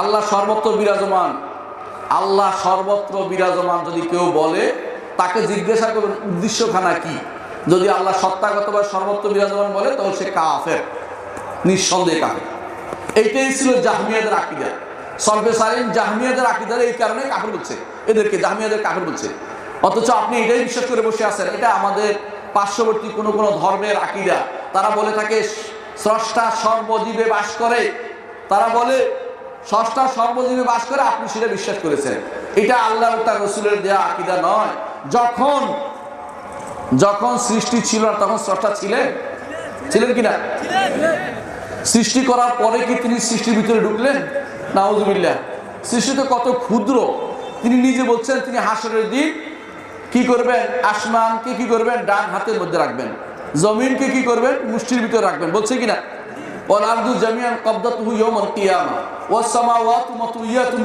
আল্লাহ সর্বত্র বিরাজমান। আল্লাহ সর্বত্র বিরাজমান যদি কেউ বলে, তাকে জিজ্ঞাসা করবেন, উদ্দেশ্যখানা কি? যদি আল্লাহ সত্তাগতভাবে সর্বত্র বিরাজমান বলে তখন সে কাফের, নিঃসন্দেহে কাফের। এইটাই ছিল জাহমিয়াদের আকিদা। সর্বে সারিন জাহমিয়াদের আকিদার এই কারণে কাফের বলছে। এদেরকে জাহমিয়াদের কাফের বলছে। অথচ আপনি এটাই বিশ্বাস করে বসে আছেন, এটা আমাদের পার্শ্ববর্তী কোনো কোনো ধর্মের আকিদা। তারা বলে থাকে, স্রষ্টা সর্বজীবে বাস করে। তারা বলে ষষ্ঠা সর্বজীবে বাস করে আপনি সেটা বিশ্বাস করেছেন। এটা আল্লাহ তার রসুলের দেয়া আকিদা নয়। যখন যখন সৃষ্টি ছিল না তখন স্রষ্টা ছিলেন? ছিলেন কিনা? সৃষ্টি করার পরে কি তিনি সৃষ্টির ভিতরে ঢুকলেন? নাউজুবিল্লাহ। সৃষ্টি তো কত ক্ষুদ্র। তিনি নিজে বলছেন, তিনি হাসরের দিন কি করবেন? আসমানকে কি করবেন? ডান হাতের মধ্যে রাখবেন। জমিনকে কি করবেন? মুষ্টির ভিতরে রাখবেন। বলছে কিনা? ওয়াল জামিয়ান কবদাতুহু ইয়াউমাল কিয়ামা, ওয়াস সামাওয়াতু মাতুইয়াতুন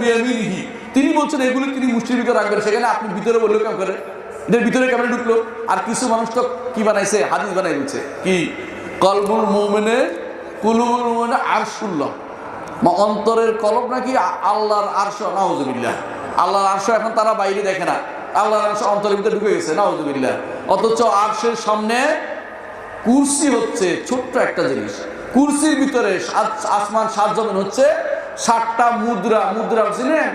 তিনি বলছেন, এগুলো তিনি ভিতরে রাখবেন। সেখানে আপনি ভিতরে বলল কেমন করে? এদের ভিতরে কেমন ঢুকলো? আর কিছু মানুষ তো কি বানাইছে? হাদিস বানাই বলছে কি? কলবুল মুমিনে, কুলুবুল মুমিনে আরশুল্লাহ। মা, অন্তরের কলব নাকি আল্লাহর আরশ? নাউজুবিল্লাহ। আল্লাহর আরশ এখন তারা বাইরে দেখে না। আল্লাহর আরশ অন্তরের ভিতরে ঢুকে গেছে। নাউজুবিল্লাহ। অথচ আরশের সামনে কুরসি হচ্ছে ছোট্ট একটা জিনিস। কুরসির ভিতরে আসমান, সাত জমিন হচ্ছে ষাটটা মুদ্রা মুদ্রা ছিলেন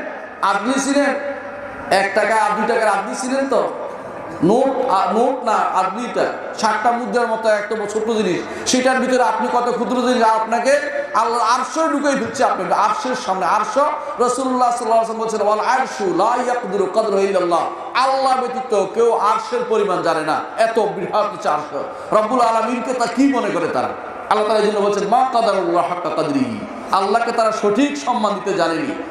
আপনি ছিলেন, এক টাকা আর দুই টাকার আপনি ছিলেন তো? নোট নোট না আর দুইটা ষাটটা মুদ্রার মতো একটা ছোট্ট জিনিস। সেটার ভিতরে আপনি কত ক্ষুদ্র জিনিস আপনাকে আল্লাহ আরশো ঢুকাই দিচ্ছে আপনাকে, আরশের সামনে। আরশো রসুল্লাহ সাল্লাহ বলছেন বল আরশু লা কদর কদরহু ইল্লাল্লাহ। আল্লাহ ব্যতীত কেউ আরশের পরিমাণ জানে না। এত বৃহৎ হচ্ছে আরশ। রব্বুল আলমিনকে তা কি মনে করে তারা? আল্লাহ তালা বলছেন, মা কাদারুল্লাহ হাক্কা আল্লাহকে তারা সঠিক সম্মান দিতে জানেনি।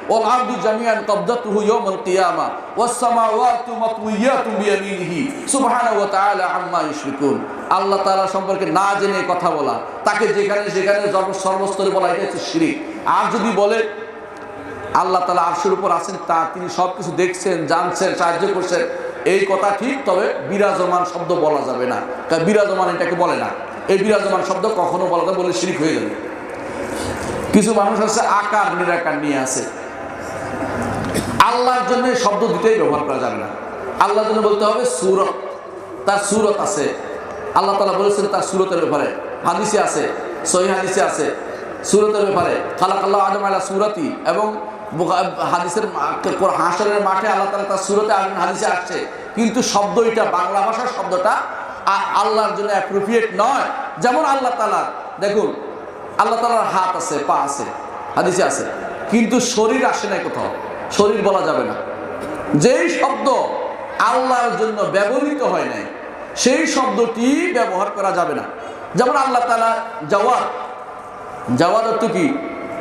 কিয়ামা ওয়াস সামাওয়াতু বিয়ামিনিহি। সুবহানাহু ওয়া তাআলা আম্মা ইউশরিকুন আল্লাহ তাআলা সম্পর্কে না জেনে কথা বলা, তাকে যেখানে সর্ব- সর্বস্তরে বলা, এটা হচ্ছে শিরিক। আর যদি বলে, আল্লাহ তালা আরশের উপর আছেন, তা তিনি সব কিছু দেখছেন, জানছেন, সাহায্য করছেন, এই কথা ঠিক, তবে বিরাজমান শব্দ বলা যাবে না। বিরাজমান এটাকে বলে না। এই বিরাজমান শব্দ কখনো বলা বলে শিরিক হয়ে যাবে। কিছু মানুষ আছে, আকার নিরাকার নিয়ে আছে। আল্লাহর জন্য শব্দ দুটোই ব্যবহার করা যাবে না। আল্লাহর জন্য বলতে হবে সুরত। তার সুরত আছে। আল্লাহ তালা বলেছেন তার সুরতের ব্যাপারে। হাদিসে আছে, সহি হাদিসে আছে। সুরতের ব্যাপারে। খালাক আল্লাহ আদম আল্লাহ সুরতি এবং হাদিসের হাসরের মাঠে আল্লাহ তালা তার সুরতে হাদিসে আসছে। কিন্তু শব্দ এটা বাংলা ভাষার শব্দটা আল্লাহর জন্য অ্যাপ্রোপ্রিয়েট নয়। যেমন আল্লাহ তালার দেখুন, আল্লাহ তালার হাত আছে, পা আছে, হাদিসে আছে। কিন্তু শরীর আসে না কোথাও। শরীর বলা যাবে না। যেই শব্দ আল্লাহর জন্য ব্যবহৃত হয় নাই, সেই শব্দটি ব্যবহার করা যাবে না। যেমন আল্লাহ তালা জওয়াদ, জাওয়াদ অর্থ কি?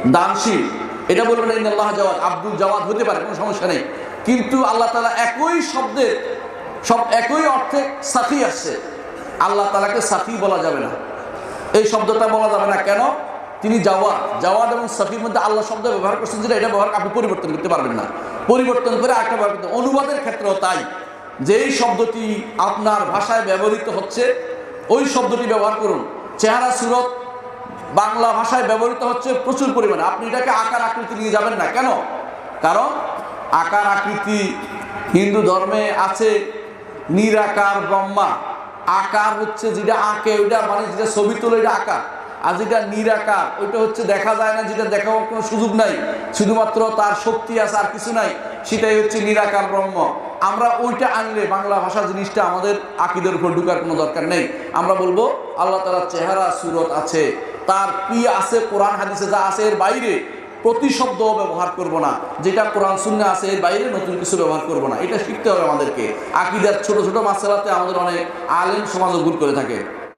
দানশীল। এটা বলবেন আল্লাহ জাওয়াদ। আব্দুল জাওয়াদ হতে পারে, কোনো সমস্যা নেই। কিন্তু আল্লাহ তালা একই শব্দের, সব একই অর্থে সাথী আসছে। আল্লাহ তালাকে সাথী বলা যাবে না। এই শব্দটা বলা যাবে না। কেন? তিনি জাওয়াদ। জাওয়াদ এবং সাফির মধ্যে আল্লাহ শব্দ ব্যবহার করছেন যেটা এটা ব্যবহার আপনি পরিবর্তন করতে পারবেন না। পরিবর্তন করে আরেকটা ব্যবহার অনুবাদের ক্ষেত্রেও তাই। যেই শব্দটি আপনার ভাষায় ব্যবহৃত হচ্ছে, ওই শব্দটি ব্যবহার করুন। চেহারা, সুরত, বাংলা ভাষায় ব্যবহৃত হচ্ছে প্রচুর পরিমাণে। আপনি এটাকে আকার আকৃতি নিয়ে যাবেন না। কেন? কারণ আকার আকৃতি হিন্দু ধর্মে আছে নিরাকার ব্রহ্মা। আকার হচ্ছে যেটা আঁকে, ওইটা মানে যেটা ছবি তোলে এটা আকার। আর যেটা নিরাকার ওইটা হচ্ছে দেখা যায় না, যেটা দেখার কোনো সুযোগ নাই। শুধুমাত্র তার শক্তি আছে আর কিছু নাই, সেটাই হচ্ছে নিরাকার ব্রহ্ম। আমরা ওইটা আনলে বাংলা ভাষা জিনিসটা আমাদের আকিদের উপর ঢুকার কোনো দরকার নেই। আমরা বলব, আল্লাহ তালার চেহারা, সুরত আছে। তার কি আছে? কোরআন, হাদিসে যা আছে, এর বাইরে। প্রতিশব্দ ব্যবহার করব না। যেটা কোরআন শূন্য আছে, এর বাইরে নতুন কিছু ব্যবহার করব না। এটা শিখতে হবে আমাদেরকে। আকিদার ছোট ছোট মাসালাতে আমাদের অনেক আলেম সমাজ ভুল করে থাকে।